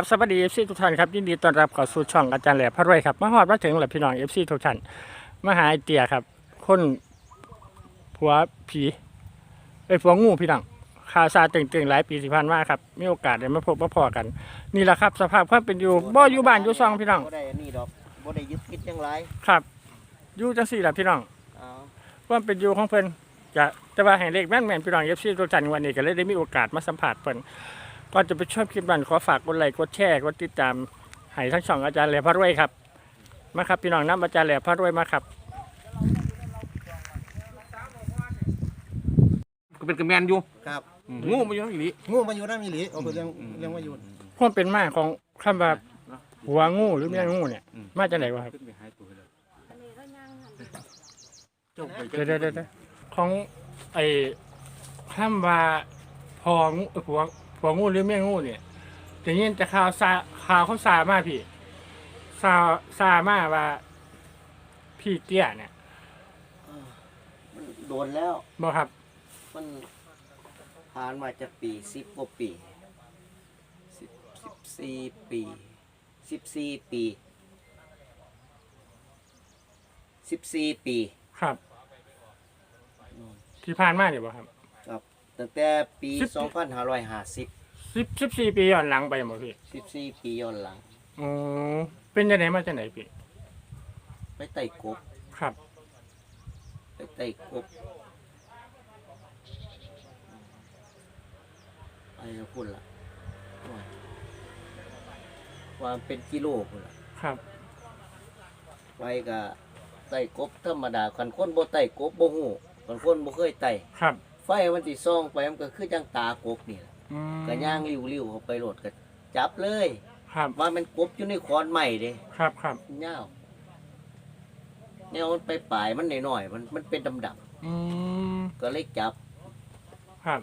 กับสวัสดีเอฟซีทุกท่านครับยินดีต้อนรับเข้าสู่ช่องอาจารย์แหล่พระรวยครับมาฮอดมาถึงแล้วพี่น้องเอฟซีทุกท่านมาหาไอเตียครับ คนผัวผีไอยผัวงูพี่น้องข่าวซาตึงๆหลายปีสิพันมาครับมีโอกาสได้มาพบมาพอกัน นี่แหละครับ สภาพความเป็นอยู่บ่อยู่บ้านอยู่ซองพี่น้องบ่ได้อันนี้ดอกบ่ได้ยึดคิดจังไรครับอยู่จังสี่แหละพี่น้องเอาความเป็นอยู่ของเพิ่นจะแต่ว่าแห่งเลขแม่นแม่นพี่น้องเอฟซีทุกท่านวันนี้ก็เลยได้มีโอกาสมาสัมผัสเพิ่น ก่อนจะไปชอบคลิปนั้นขอฝากกดไลค์กดแชร์กดติดตามให้ทั้งช่องอาจารย์แหล่พระรวยครับมาครับพี่น้องน้ำอาจารย์แหล่พระรวยมาครับก็เป็นกระแมนอยู่ครับงูมาอยู่นั่นอีหลี งูมาอยู่น้ำมีหลีเอาไปเรื่องเรื่องมาอยู่ความเป็นมาของคำว่าหัวงูหรือแม่งูเนี่ยมาจากไหนวะครับ ขึ้นไปหายตัวเลยเดี๋ยวเดี๋ยวเดี๋ยวของไอ้คำว่าพองูเอ่อผัว ผัวงูหรือแม่งูเนี่ยแต่นี่จะข่าวซาข่าวเขาซามาพี่ซาซามาว่า พี่เตี้ยเนี่ยมันโดนแล้วบอกครับ มันผ่านมาจะปีสิบกว่าปีสิบสิบสี่ปีสิบสี่ปีสิบสี่ปี ครับ ที่ผ่านมาเนี่ยบอกครับครับ ตั้งแต่ปีสิบสองพันห้าร้อยห้าสิบสิบสิบสี่ปีย้อนหลังไปหมดพี่สิบสี่ปีย้อนหลัง อ๋อเป็นยังไงมาจากไหนพี่ ไปไต่กบ ครับไปไต่กบไปแล้วพุ่นละว่าว่ามันเป็นกิโลพุ่นละครับ ไปกับไต่กบธรรมดาคันคนบ่ไต่กบบ่ฮู้คันคนบ่เคยไต่ครับไฟมันสิส่องไปมันก็คือจังตากบนี่ล่ะอืมก็ย่างริ้วๆเข้าไปโหลดก็จับเลยครับว่ามันกบอยู่ในขอนไม้เด้ครับครับยาวแนวมันไปปลายมันน้อยๆมันมันเป็นดำอืมๆก็เลยจับครับ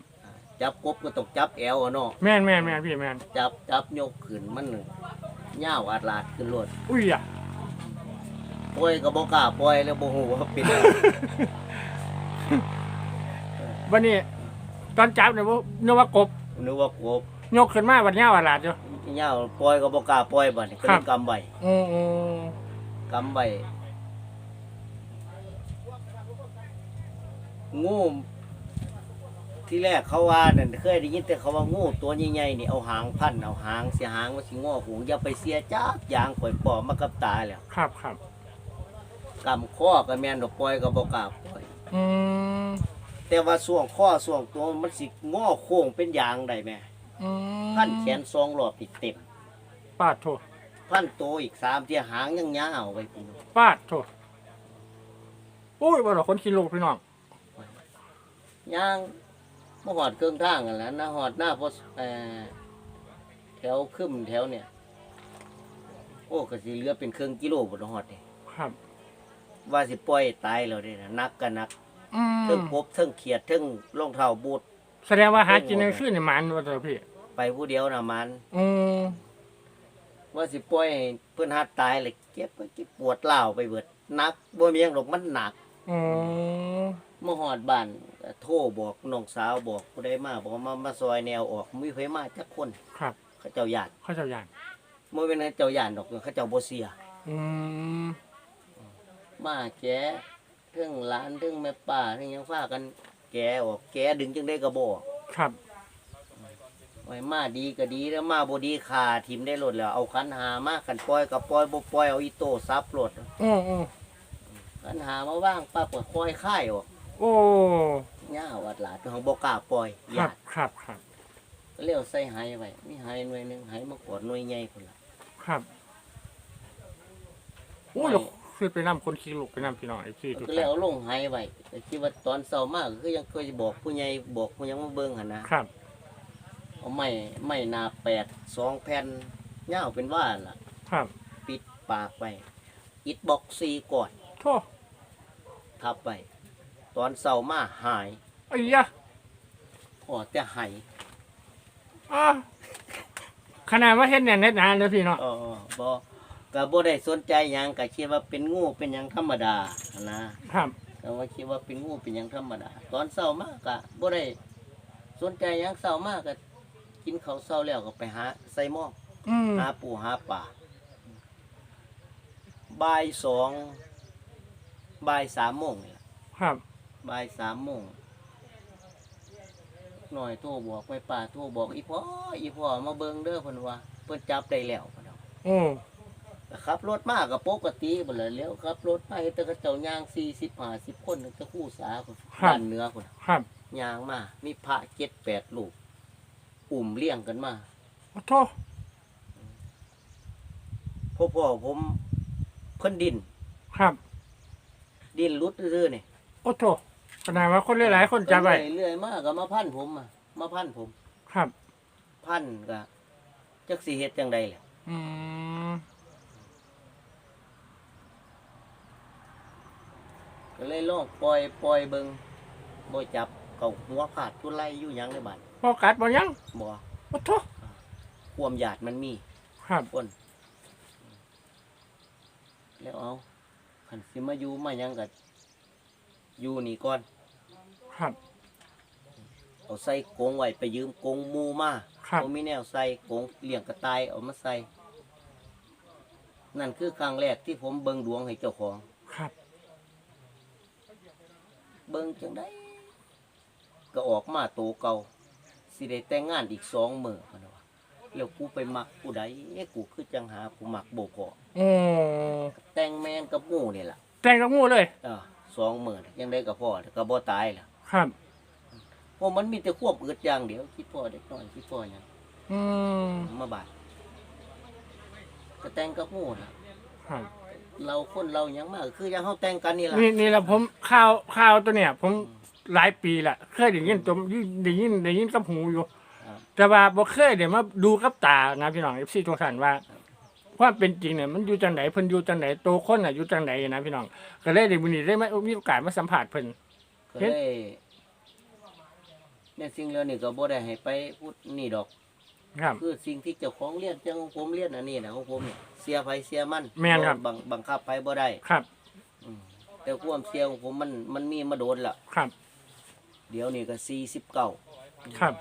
จับกบก็ต้องจับแอวอะเนาะแม่นแม่นแม่นพี่แม่นจับจับยกขึ้นมันยาวอาดลาดขึ้นโลดอุ้ยอะปล่อยก็บ่กล้าปล่อยแล้วบ่ฮู้ว่าเป็นอะไร วันนี้ ตอนจับเนี่ยว่านึกว่ากบนึกว่ากบยกขึ้นมาวันนี้ว่าหลาดอยู่ยาวปล่อยก็บ่กล้าปล่อยบัดนี้ก็ครัเลยบกำไว้อืมอืมกำไว้งูที่แรกเขาว่านั่นเคยได้ยินแต่เขาว่างูตัวใหญ่ๆนี่เอาหางพันเอาหางเสียหางว่าสิงอหูอย่าไปเสียจักอย่างข่อยปอมากับตาแล้วครับครับกำข้อก็แม่นดอกปล่อยก็บ่กล้าปล่อย อืม แต่ว่าส่วงข้อส่วงตัวมันสิงอโค้งเป็นยางได้แม่อืมพันแขนสองรอบอีกเต็มปาดโถพันโตวอีกสามเที่ยหางยังยาวไว้พี่น้องปาดโถโอ้ยบ่ดอกคนกินลูกพี่น้องย่างมาหอดเครื่องทางกันแหล้วนะหอดหน้าพอเอ่อแถวขึ้นแถวเนี่ย โอ้ก็สิเหลือเป็นเครื่องกิโลบ่ต้องหอดนี่ครับ ว่าสิปล่อยตายแล้วเด้นะนักกันนัก อืมเทิงกบเทิงเขียดเทิงรองเท้าบูทแสดงว่าหากินกลางคืนนี่หมันว่าเถอะพี่ไปผู้เดียวน่ะมันอืมว่าสิปล่อยให้เพิ่นหัดตายเลยเก็บก็เก็บปวดเล่าวไปเบิดนักบ่มีหยังหรอกมันหนัก อืมมาหอดบ้านก็โทรบอกน้องสาวบอกผู้ใดมาบอกว่ามามาซอยแนวออกมีไผมาจักคน ครับเขาเจ้าญาติเข้าเจ้าอย่างบ่เป็นให้เจ้าญาติดอกเขาเจ้าบ่เสียอืมมาแกะเทั้งหลานเทั้งแม่ป้าเทั้งหยังฟ้ากัน แกะออกแกะดึงจังได้ก็บ่ออกครับไว้มาดีก็ดีแล้วมาบ่ดีขาทิมได้รถแล้วเอาคันหามาคันปล่อยก็ปล่อยบ่ปล่อยเอาอีโต้ซับรถอืมอืมคันหามาว่างปั๊บก็ค่อยค่ายออกโอ้ย่าวัดหลาดของบ่กล้าปล่อยครัญาบติครับครับก็เลี้ยวใส่ไหไว้มีไหหน่วยหนึงไหมากอดหน่วยใหญ่พุ่นล่ะครับโอ้ย เราคือไปนำคนขี้ลูกไปนำพี่น้องไอ้ที่ทุกก็ท่าเลี้ยนวลงไหไว้แต่คิดว่าตอนเช้ามาก็คือยังเคยบอกผู้ใหญ่บอกผู้ยังมาเบิ่งหั่นนะครับ เอาไม้ไม้หนาแปดสองแผ่นยาวเป็นว่าล่ะ ครับปิดปากไปอิดบ็อกซีก่อนโทษทับไป ตอนเช้ามาหายไอ้ยะพอแต่หายอ่าขนาดว่าเฮ็ดเนี่ยเน็ตนานเลยพี่เนาะอ๋อบ่ ก็บ่ได้สนใจหยังก็คิดว่าเป็นงูเป็นหยังธรรมดานะครับ ก็ว่าคิดว่าเป็นงูเป็นหยังธรรมดา ตอนเช้ามาก็บ่ได้สนใจหยังเช้ามาก็กินข้าวเช้าแล้วก็ไปหาใส่หม้อออืมหาปูหาป่าบ่ายสองบ่ายสามโมงนี่ล่ะครับ บ่ายสามโมงหน่อยโทรบอกไปป่าโทรบอกอีพ่ออีพ่อมาเบิ่งเด้อเพิ่นว่าเพิ่นจับได้แล้วเพิ่นว่าโอ้ก็ ขับรถมาก็ปกติบ่เลยแล้วขับรถมาเฮ็ดแต่กระเจ้าย่าง40 50คนนึงตะคู่สาพุ่นบ้านเหนือพุ่นครับย่างมามีพระ7 8ลูกอุ่มเลี้ยงกันมาโอ้โทพ่อพ่อผมเพิ่นดิน ครับดินรุดซื่อๆนี่โอ้โทขนาดว่าคนหลายๆคนจับไว้เรื่อยๆมาก็มาพันผมมามาพันผม ครับ พันก็จักสิเฮ็ดจังใดแหละอืม ก็เลยลองปล่อยปล่อยเบิ่งบ่จับเกาหัวขาดทุไลอยู่หยังในบ้านพอกัดบ่ยังบ่โอ้โทความหยาดมันมีครับคนแล้วเอาคันสิมาอยู่มาหยังก็อยู่นี่ก่อนครับ เอาใส่กรงไว้ไปยืมกรงหมูมาครับบ่มีแนวใส่กรงเลี้ยงกระต่ายเอามาใส่ นั่นคือครั้งแรกที่ผมเบิ่งดวงให้เจ้าของครับ เบิ่งจังได้ก็ออกมาโตเก่าสิได้แต่งงานอีกสองมื้อพุ่นน่ะว่าแล้วกูไปมักผู้ใดเอ๊ะกูคือจังหากูมักโบกอโอ้แต่งแมนกับหมู่นี่ล่ะแต่งกับงูเลย เออสองมื้อยังได้ก็พอก็บ่ตายล่ะครับ เพราะมันมีแต่ควบอึดอย่างเดียวคิดพอเด็กน้อยคิดพอหยังอืมมาบาดก็แต่งกับหมู่ล่ะ ครับ เราคนเราหยังมากคือยังเฮาแต่งกันนี่ล่ะนี่นี่แหละผมข่าวข่าวตัวเนี่ย ผมหลายปีละเคยได้ยินตัวได้ยินได้ยินกับหูอยู่ครับแต่ว่าบ่เคยได้มาดูกับตานะพี่น้อง FC ทุกท่านว่าความเป็นจริงเนี่ยมันอยู่จังไหนเพิ่นอยู่จังไหนโตคนน่ะอยู่จังไหนนะพี่น้องก็เลยได้มื้อนี้ได้มามีโอกาสมาสัมภาษณ์เพิ่น ก็เลยแม่สิ่งเหล่านี้ก็บ่ได้ให้ไปพูดนี่ดอก ครับ คือสิ่งที่เจ้าของเรียนเจ้าของผมเรียนอันนี้นะของผมเนี่ยเสียไผเสียมันแม่นครับ บังบังคับไผบ่ได้ครับ อืมแต่ความเสียของผมมันมันมีมาโดนละครับ เดี๋ยวนี้ก็สี่สิบเก้าครับ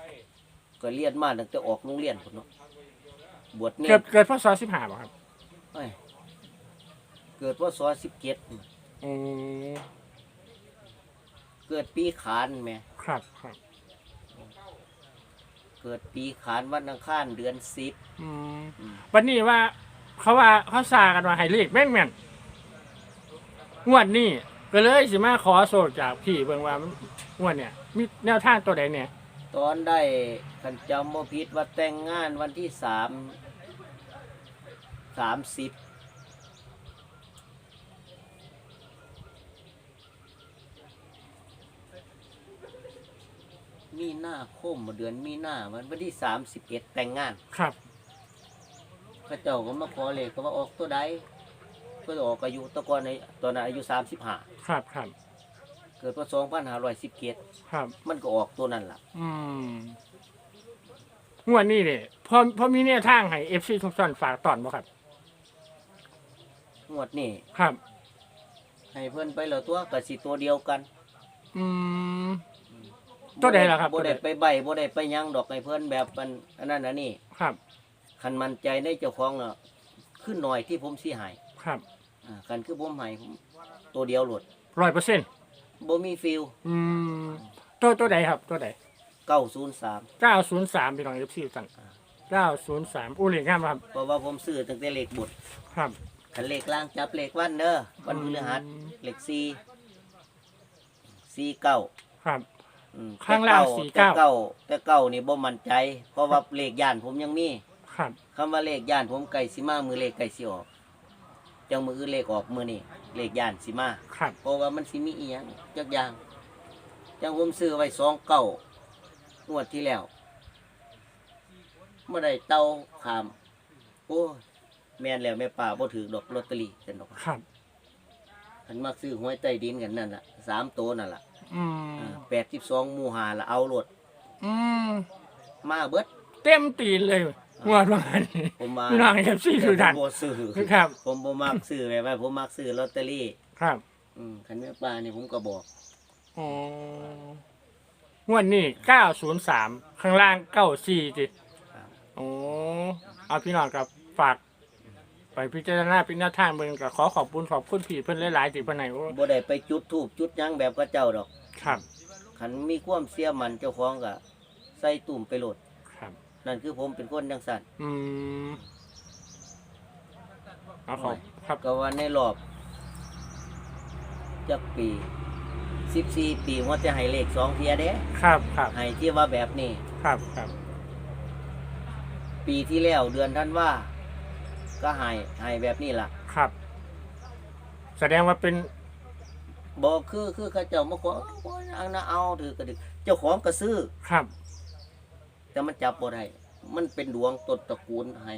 ก็เรียนมาตั้งแต่ออกโรงเรียนพุ่นเนาะบวชเนี่เกิยดเกิดพศ15บ่ครับเอ้ยเกิดว่าซอสิบเจ็ดโอ้เกิดปีขานแหม่ครับครับเกิดปีขานวันอังคารเดือนสิบอืมอืมวันนี้ว่า เขาว่าเขาซากันว่าให้เลขแม่นแม่นงวดนี้ก็เลยสิมาขอโซจากพี่เบิ่งว่ามันงวดเนี่ย มีแนวทางตัวใดเนี่ย ตอนได้คันจำบ่ผิดว่าแต่งงานวันที่สามสามสิบ มีหน้าคมเดือนมีหน้าวันวันที่สามสิบเอ็ดแต่งงานครับพระเจ้าก็มาขอเลยก็ว่าออกตัวใดก็ออกอายุตะกอนในตอนนั้นอายุสามสิบห้าครับครับเกิดพศสองพันห้าร้อยสิบเจ็ดครับ มันก็ออกตัวนั้นล่ะ อืมงวดนี้เนี่ยพอพอมีแนวทางให้เอฟซีทุกท่านฝากตอนบ่ครับ งวดนี้ครับ ให้เพิ่นไปแล้วตัวกับสิตัวเดียวกัน อืม ตัวใดล่ะครับบ่ได้ไปใบบ่ได้ไปหยังดอกให้เพิ่นแบบมันอันนั้นอันนี้ครับ คันมั่นใจในเจ้าของน่ะขึ้นหน่อยที่ผมสิให้ครับอ่าคันคือผมให้ผมตัวเดียวโหลดร้อยเปอร์เซ็นต์บ่มีฟิลอืมตัวตัวใดครับ ตัวใดเก้าศูนย์สามเก้าศูนย์สามพี่น้องเอฟซีสั่งเก้าศูนย์สามอู้เหล็กงามครับเพราะว่าผมซื้อตั้งแต่เลขบุตรครับคันเลขล่างจับเลขวันเด้อวันพฤหัสอืมเลขสี่สี่เก้าครับ อืมข้างล่างแต่สี่เก้าแต่เก้าแต่เก้านี่บ่มั่นใจ เพราะว่าเลขย่านผมยังมีครับคำว่าเลขย่านผมไก่สิมามือเลขไก่สิออกจังมืออื่นเลขออกมือนี่เลขย่านสิมา ครับเพราะว่ามันสิมีอีหยังจักอย่างจังผมซื้อไว้สองเก้างวดที่แล้วเมื่อใดเต้าขาม โอ้ยแม่นแล้วแม่ป่าบ่ถือดอกลอตเตอรี่กันดอกครับคันมักซื้อหวยใต้ดินกันนั่นล่ะสามตัวนั่นล่ะ อืมแปดสิบสองหมู่หาละเอาโลดอืมมาเบิด เต็มตีนเลยงวดว่างันนี้ผมมาพี่น้องเอฟซีทุกท่านผมบ่ซื้อครับ ผมบ่มักซื้อแบบว่าผมมักซื้อลอตเตอรี่ครับอืมคันแม่ป่านี่ผมก็บอกอ๋องวดนี้เก้าศูนย์สามข้างล่างเก้าสี่จิครับโอ้เอาพี่น้องกับฝาก ไปพิจารณาพิจารณาทางเบิ่งก็ขอขอบคุณขอบคุณพี่เพิ่นหลายๆที่เพิ่นให้โอ้บ่ได้ไปจุดทูบจุดหยังแบบกระเจ้าดอกครับคันมีความเสียมันเจ้าของก็ใส่ตุ่มไปโหลดครับ นั่นคือผมเป็นคนจังซั่นอืมเอาขอบครับก็ว่าในรอบจักปี14ปีว่าจะให้เลขสองเทียเด้ครับครับให้ที่ว่าแบบนี้ครับครับ ปีที่แล้วเดือนท่านว่า ก็ให้ให้แบบนี้ล่ะครับ แสดงว่าเป็นบอกคือคือเขาเจ้ามาขอเอาบ่เอานะเอาถือกระดิกเจ้าของก็ซื้อ ครับ แต่มันจับบ่ได้ มันเป็นดวงต้นตระกูลให้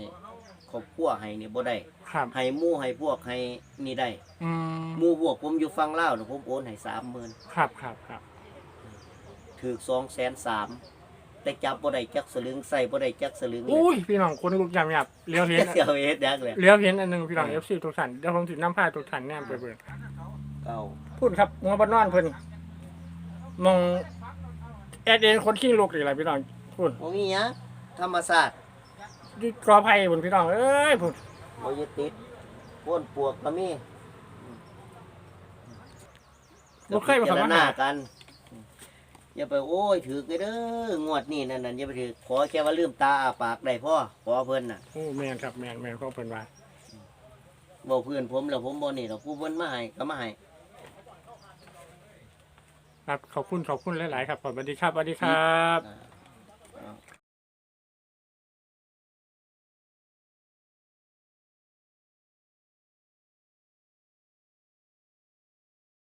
ครอบครัวให้นี่บ่ได้ครับ ให้หมู่ให้พวกให้นี่ได้อืมหมู่พวกผมอยู่ฝั่งลาวน่ะผมโอนให้30,000ครับครับครับ ถูก203,000 แต่จับบ่ได้จักสลึงใส่บ่ได้จักสลึงเลยอุ้ยพี่น้องคนลุกยำยับเลี้ยวเห็นเสียวเฮ็ดยักเลยเลี้ยวเห็นอันหนึงพี่น้องเอฟซีทุกท่านเดี๋ยวผมถึงน้ำผ้าทุกท่านแนมไปเบิ่งเก่าพูดครับมัวบ้านนอนเพิ่นมองแอดเองคนขี้ลูกอีกแล้วพี่น้องพูดบ่มีหยังธรรมศาสตร์ที่กอไผ่พุ่นพี่น้องเอ้ยพุ่นบ่ยึดติดพ่นปวกก็มีบ่เคยมาพิเข้าจารมาณาหากัน อย่าไปโอ้ยถือกันเด้องวดนี้นั่นนั่นอย่าไปถือขอแค่ว่าลืมตาอาปากได้พ่อขอเพิ่นน่ะโอ้แมนครับแมนแมนของเพิ่นว่าบอกเพื่อนผมแล้วผมบ่นี่ดอกผู้เพิ่นมาให้ก็มาให้ครับขอบคุณขอบคุณหลาย ๆ ครับสวัสดีครับสวัสดีครับ อ่า